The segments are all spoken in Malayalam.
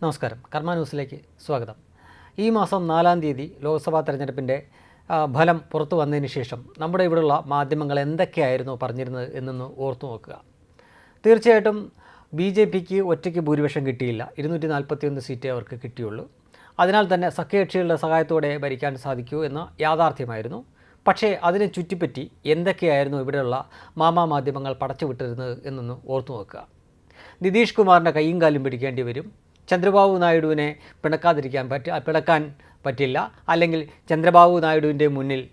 നമസ്കാരം. കർമ്മ ന്യൂസിലേക്ക് സ്വാഗതം. ഈ മാസം നാലാം തീയതി ലോക്സഭാ തെരഞ്ഞെടുപ്പിന്റെ ഫലം പുറത്തു വന്നതിന് ശേഷം നമ്മുടെ ഇവിടെയുള്ള മാധ്യമങ്ങൾ എന്തൊക്കെയായിരുന്നു പറഞ്ഞിരുന്നത് എന്നൊന്ന് ഓർത്തു നോക്കുക. തീർച്ചയായിട്ടും ബി ജെ പിക്ക് ഒറ്റയ്ക്ക് ഭൂരിപക്ഷം കിട്ടിയില്ല. ഇരുന്നൂറ്റി നാൽപ്പത്തിയൊന്ന് സീറ്റേ അവർക്ക് കിട്ടിയുള്ളൂ. അതിനാൽ തന്നെ സഖ്യകക്ഷികളുടെ സഹായത്തോടെ ഭരിക്കാൻ സാധിക്കൂ എന്ന യാഥാർത്ഥ്യമായിരുന്നു. പക്ഷേ അതിനെ ചുറ്റിപ്പറ്റി എന്തൊക്കെയായിരുന്നു ഇവിടെയുള്ള മാമാ മാധ്യമങ്ങൾ പടച്ചുവിട്ടിരുന്നത് എന്നൊന്ന് ഓർത്തു നോക്കുക. നിതീഷ് കുമാറിന്റെ കൈയും കാലും പിടിക്കേണ്ടി വരും. ചന്ദ്രബാബു നായിഡുവിനെ പിണക്കാതിരിക്കാൻ പറ്റ പിണക്കാൻ പറ്റില്ല. അല്ലെങ്കിൽ ചന്ദ്രബാബു നായിഡുവിന്റെ മുന്നിൽ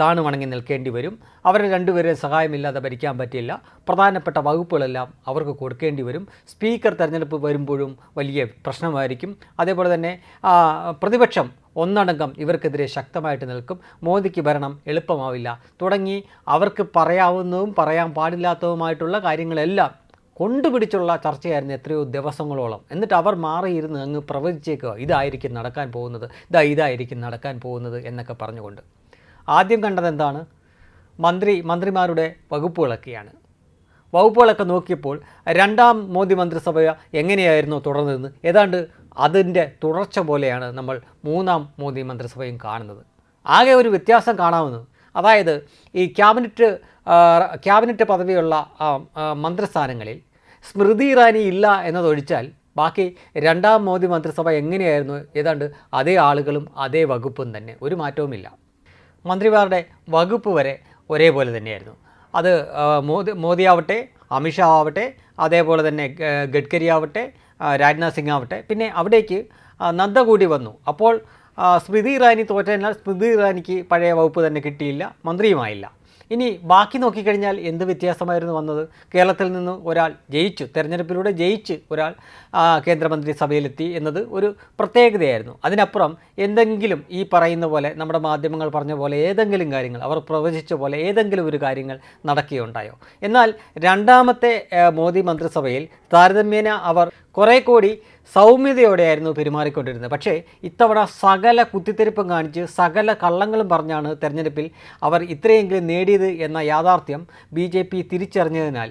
താണു വണങ്ങി നിൽക്കേണ്ടി വരും. അവരെ രണ്ടുപേരെയും സഹായമില്ലാതെ ഭരിക്കാൻ പറ്റില്ല. പ്രധാനപ്പെട്ട വകുപ്പുകളെല്ലാം അവർക്ക് കൊടുക്കേണ്ടി വരും. സ്പീക്കർ തെരഞ്ഞെടുപ്പ് വരുമ്പോഴും വലിയ പ്രശ്നമായിരിക്കും. അതേപോലെ തന്നെ പ്രതിപക്ഷം ഒന്നടങ്കം ഇവർക്കെതിരെ ശക്തമായിട്ട് നിൽക്കും. മോദിക്ക് ഭരണം എളുപ്പമാവില്ല. തുടങ്ങി അവർക്ക് പറയാവുന്നതും പറയാൻ പാടില്ലാത്തതുമായിട്ടുള്ള കാര്യങ്ങളെല്ലാം കൊണ്ടുപിടിച്ചുള്ള ചർച്ചയായിരുന്നു എത്രയോ ദിവസങ്ങളോളം. എന്നിട്ട് അവർ മാറിയിരുന്ന് അങ്ങ് പ്രവചിച്ചേക്കുക. ഇതായിരിക്കും നടക്കാൻ പോകുന്നത്. ഇതാ ഇതായിരിക്കും നടക്കാൻ പോകുന്നത് എന്നൊക്കെ പറഞ്ഞുകൊണ്ട്. ആദ്യം കണ്ടത് എന്താണ്? മന്ത്രി മന്ത്രിമാരുടെ വകുപ്പുകളൊക്കെയാണ്. വകുപ്പുകളൊക്കെ നോക്കിയപ്പോൾ രണ്ടാം മോദി മന്ത്രിസഭ എങ്ങനെയായിരുന്നു തുടർന്നതെന്ന് ഏതാണ്ട് അതിന്റെ തുടർച്ച പോലെയാണ് നമ്മൾ മൂന്നാം മോദി മന്ത്രിസഭയും കാണുന്നത്. ആകെ ഒരു വ്യത്യാസം കാണാവുന്നത്. അതായത് ഈ ക്യാബിനറ്റ് ക്യാബിനറ്റ് പദവിയുള്ള മന്ത്രിസ്ഥാനങ്ങളിൽ സ്മൃതി ഇറാനി ഇല്ല എന്നതൊഴിച്ചാൽ ബാക്കി രണ്ടാം മോദി മന്ത്രിസഭ എങ്ങനെയായിരുന്നു? ഏതാണ്ട് അതേ ആളുകളും അതേ വകുപ്പും തന്നെ. ഒരു മാറ്റവുമില്ല. മന്ത്രിമാരുടെ വകുപ്പ് വരെ ഒരേപോലെ തന്നെയായിരുന്നു. അത് മോദി മോദി ആവട്ടെ അമിത്ഷാ ആവട്ടെ അതേപോലെ തന്നെ ഗഡ്കരി ആവട്ടെ രാജ്നാഥ് സിംഗ് ആവട്ടെ. പിന്നെ അവിടേക്ക് നന്ദ കൂടി വന്നു. അപ്പോൾ സ്മൃതി ഇറാനി തോറ്റതിനാൽ സ്മൃതി ഇറാനിക്ക് പഴയ വകുപ്പ് തന്നെ കിട്ടിയില്ല മന്ത്രിയുമായില്ല. ഇനി ബാക്കി നോക്കിക്കഴിഞ്ഞാൽ എന്ത് വ്യത്യാസമായിരുന്നു വന്നത്? കേരളത്തിൽ നിന്ന് ഒരാൾ ജയിച്ചു തെരഞ്ഞെടുപ്പിലൂടെ ജയിച്ച് ഒരാൾ കേന്ദ്രമന്ത്രി സഭയിലെത്തി എന്നത് ഒരു പ്രത്യേകതയായിരുന്നു. അതിനപ്പുറം എന്തെങ്കിലും ഈ പറയുന്ന പോലെ നമ്മുടെ മാധ്യമങ്ങൾ പറഞ്ഞ പോലെ ഏതെങ്കിലും കാര്യങ്ങൾ അവർ പ്രവചിച്ച പോലെ ഏതെങ്കിലും ഒരു കാര്യങ്ങൾ നടക്കുകയുണ്ടായോ? എന്നാൽ രണ്ടാമത്തെ മോദി മന്ത്രിസഭയിൽ താരതമ്യേന അവർ കുറേ കൂടി സൗമ്യതയോടെയായിരുന്നു പെരുമാറിക്കൊണ്ടിരുന്നത്. പക്ഷേ ഇത്തവണ സകല കുത്തിത്തിരിപ്പും കാണിച്ച് സകല കള്ളങ്ങളും പറഞ്ഞാണ് തെരഞ്ഞെടുപ്പിൽ അവർ ഇത്രയെങ്കിലും നേടിയത് എന്ന യാഥാർത്ഥ്യം ബി ജെ പി തിരിച്ചറിഞ്ഞതിനാൽ.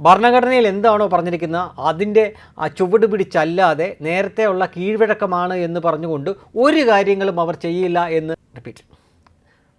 ഭരണഘടനയിൽ എന്താണോ പറഞ്ഞിരിക്കുന്നത് അതിന്റെ ആ ചുവട് പിടിച്ചല്ലാതെ നേരത്തെ ഉള്ള കീഴ്വഴക്കമാണ് എന്ന് പറഞ്ഞുകൊണ്ട് ഒരു കാര്യങ്ങളും അവർ ചെയ്യില്ല എന്ന് റിപ്പീറ്റ്.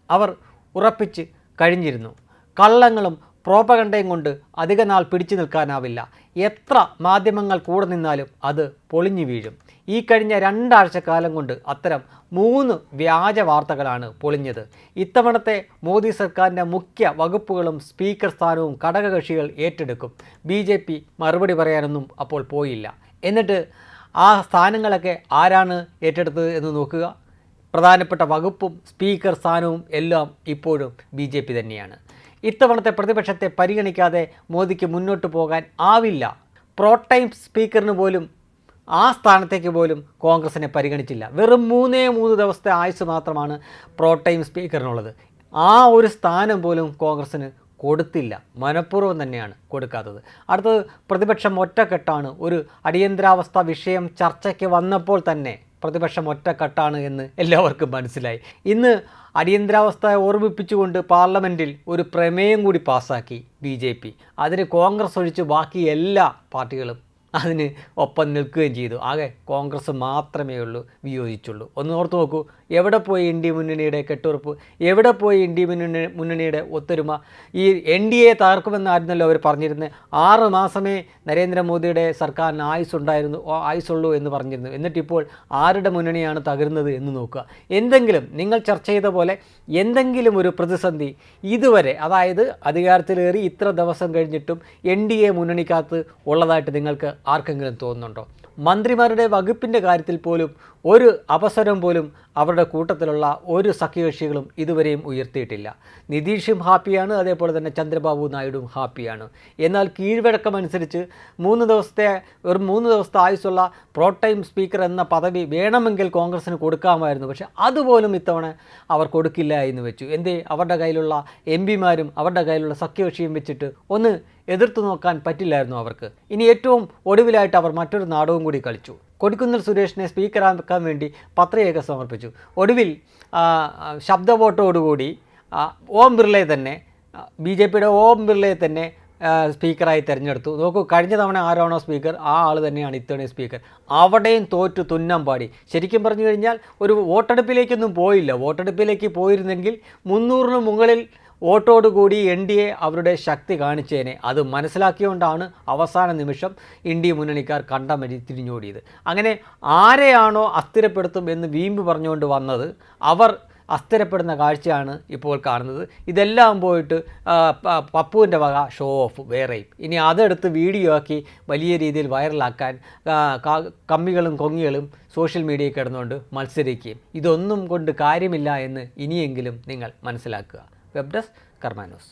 അവർ ഉറപ്പിച്ച് കഴിഞ്ഞിരുന്നു. കള്ളങ്ങളും പ്രോപ്പകണ്ടയും കൊണ്ട് അധിക നാൾ പിടിച്ചു നിൽക്കാനാവില്ല. എത്ര മാധ്യമങ്ങൾ കൂടെ നിന്നാലും അത് പൊളിഞ്ഞു വീഴും. ഈ കഴിഞ്ഞ രണ്ടാഴ്ച കാലം കൊണ്ട് അത്തരം മൂന്ന് വ്യാജ വാർത്തകളാണ് പൊളിഞ്ഞത്. ഇത്തവണത്തെ മോദി സർക്കാരിന്റെ മുഖ്യ വകുപ്പുകളും സ്പീക്കർ സ്ഥാനവും ഘടകകക്ഷികൾ ഏറ്റെടുക്കും. ബി ജെ പി മറുപടി പറയാനൊന്നും അപ്പോൾ പോയില്ല. എന്നിട്ട് ആ സ്ഥാനങ്ങളൊക്കെ ആരാണ് ഏറ്റെടുത്തത് എന്ന് നോക്കുക. പ്രധാനപ്പെട്ട വകുപ്പും സ്പീക്കർ സ്ഥാനവും എല്ലാം ഇപ്പോഴും ബി തന്നെയാണ്. ഇത്തവണത്തെ പ്രതിപക്ഷത്തെ പരിഗണിക്കാതെ മോദിക്ക് മുന്നോട്ട് പോകാൻ ആവില്ല. പ്രോടൈം സ്പീക്കറിന് പോലും ആ സ്ഥാനത്തേക്ക് പോലും കോൺഗ്രസിനെ പരിഗണിച്ചില്ല. വെറും മൂന്നേ മൂന്ന് ദിവസത്തെ ആയുസ് മാത്രമാണ് പ്രോടൈം സ്പീക്കറിനുള്ളത് ആ ഒരു സ്ഥാനം പോലും കോൺഗ്രസ്സിന് കൊടുത്തില്ല. മനഃപൂർവം തന്നെയാണ് കൊടുക്കാത്തത്. അടുത്തത് പ്രതിപക്ഷം ഒറ്റക്കെട്ടാണ്. ഒരു അടിയന്തരാവസ്ഥ വിഷയം ചർച്ചയ്ക്ക് വന്നപ്പോൾ തന്നെ പ്രതിപക്ഷം ഒറ്റക്കെട്ടാണ് എന്ന് എല്ലാവർക്കും മനസ്സിലായി. ഇന്ന് അടിയന്തരാവസ്ഥയെ ഓർമ്മിപ്പിച്ചുകൊണ്ട് പാർലമെന്റിൽ ഒരു പ്രമേയം കൂടി പാസാക്കി ബി ജെ പി. അതിന് കോൺഗ്രസ് ഒഴിച്ച് ബാക്കി എല്ലാ പാർട്ടികളും അതിന് ഒപ്പം നിൽക്കുകയും ചെയ്തു. ആകെ കോൺഗ്രസ് മാത്രമേ ഉള്ളൂ വിയോജിച്ചുള്ളൂ. ഒന്ന് ഓർത്ത് നോക്കൂ എവിടെ പോയി ഇന്ത്യ മുന്നണിയുടെ കെട്ടുറപ്പ്? എവിടെ പോയി ഇന്ത്യ മുന്നണി മുന്നണിയുടെ ഒത്തൊരുമ? ഈ എൻ ഡി എ തകർക്കുമെന്നായിരുന്നല്ലോ അവർ പറഞ്ഞിരുന്നത് ആറ് മാസമേ നരേന്ദ്രമോദിയുടെ സർക്കാരിന് ആയുസ് ഉണ്ടായിരുന്നു ഓ, ആയുസുള്ളൂ എന്ന് പറഞ്ഞിരുന്നു. എന്നിട്ടിപ്പോൾ ആരുടെ മുന്നണിയാണ് തകരുന്നത് എന്ന് നോക്കുക. എന്തെങ്കിലും നിങ്ങൾ ചർച്ച ചെയ്ത പോലെ എന്തെങ്കിലും ഒരു പ്രതിസന്ധി ഇതുവരെ അതായത് അധികാരത്തിലേറി ഇത്ര ദിവസം കഴിഞ്ഞിട്ടും എൻ ഡി എ മുന്നണിക്കകത്ത് ഉള്ളതായിട്ട് നിങ്ങൾക്ക് ആർക്കെങ്കിലും തോന്നുന്നുണ്ടോ? മന്ത്രിമാരുടെ വകുപ്പിന്റെ കാര്യത്തിൽ പോലും ഒരു അവസരം പോലും അവരുടെ കൂട്ടത്തിലുള്ള ഒരു സഖ്യകക്ഷികളും ഇതുവരെയും ഉയർത്തിയിട്ടില്ല. നിതീഷും ഹാപ്പിയാണ് അതേപോലെ തന്നെ ചന്ദ്രബാബു നായിഡുവും ഹാപ്പിയാണ്. എന്നാൽ കീഴ്വഴക്കമനുസരിച്ച് മൂന്ന് ദിവസത്തെ ഒരു മൂന്ന് ദിവസത്തെ ആയുസുള്ള പ്രോട്ടൈം സ്പീക്കർ എന്ന പദവി വേണമെങ്കിൽ കോൺഗ്രസ്സിന് കൊടുക്കാമായിരുന്നു. പക്ഷേ അതുപോലും ഇത്തവണ അവർ കൊടുക്കില്ല എന്ന് വെച്ചു. എന്തേ? അവരുടെ കയ്യിലുള്ള എം പിമാരും അവരുടെ കയ്യിലുള്ള സഖ്യകക്ഷിയും വെച്ചിട്ട് ഒന്ന് എതിർത്ത് നോക്കാൻ പറ്റില്ലായിരുന്നു അവർക്ക്. ഇനി ഏറ്റവും ഒടുവിലായിട്ട് അവർ മറ്റൊരു നാടകവും കൂടി കളിച്ചു. കൊടിക്കുന്നിൽ സുരേഷിനെ സ്പീക്കറാക്കാൻ വേണ്ടി പത്രികയൊക്കെ സമർപ്പിച്ചു. ഒടുവിൽ ശബ്ദ വോട്ടോടുകൂടി ഓം ബിർളയെ തന്നെ ബി ജെ പിയുടെ ഓം ബിർളയെ തന്നെ സ്പീക്കറായി തിരഞ്ഞെടുത്തു. നോക്കൂ കഴിഞ്ഞ തവണ ആരാണോ സ്പീക്കർ? ആ ആൾ തന്നെയാണ് ഇത്തവണ സ്പീക്കർ. അവിടെയും തോറ്റു തുന്നം പാടി. ശരിക്കും പറഞ്ഞു കഴിഞ്ഞാൽ ഒരു വോട്ടെടുപ്പിലേക്കൊന്നും പോയില്ല. വോട്ടെടുപ്പിലേക്ക് പോയിരുന്നെങ്കിൽ മുന്നൂറിന് മുകളിൽ വോട്ടോടുകൂടി എൻ ഡി എ അവരുടെ ശക്തി കാണിച്ചേനെ. അത് മനസ്സിലാക്കിയുകൊണ്ടാണ് അവസാന നിമിഷം ഇന്ത്യ മുന്നണിക്കാർ കണ്ടമരി തിരിഞ്ഞോടിയത്. അങ്ങനെ ആരെയാണോ അസ്ഥിരപ്പെടുത്തും എന്ന് വീമ്പ് പറഞ്ഞുകൊണ്ട് വന്നത് അവർ അസ്ഥിരപ്പെടുന്ന കാഴ്ചയാണ് ഇപ്പോൾ കാണുന്നത്. ഇതെല്ലാം പോയിട്ട് പപ്പുവിന്റെ വക ഷോ ഓഫ് വേറെയും ഇനി അതെടുത്ത് വീഡിയോ ആക്കി വലിയ രീതിയിൽ വൈറലാക്കാൻ കമ്മികളും കൊങ്ങികളും സോഷ്യൽ മീഡിയയിൽ കിടന്നുകൊണ്ട് മത്സരിക്കുകയും. ഇതൊന്നും കൊണ്ട് കാര്യമില്ല എന്ന് ഇനിയെങ്കിലും നിങ്ങൾ മനസ്സിലാക്കുക. Web desk കർമാനോസ്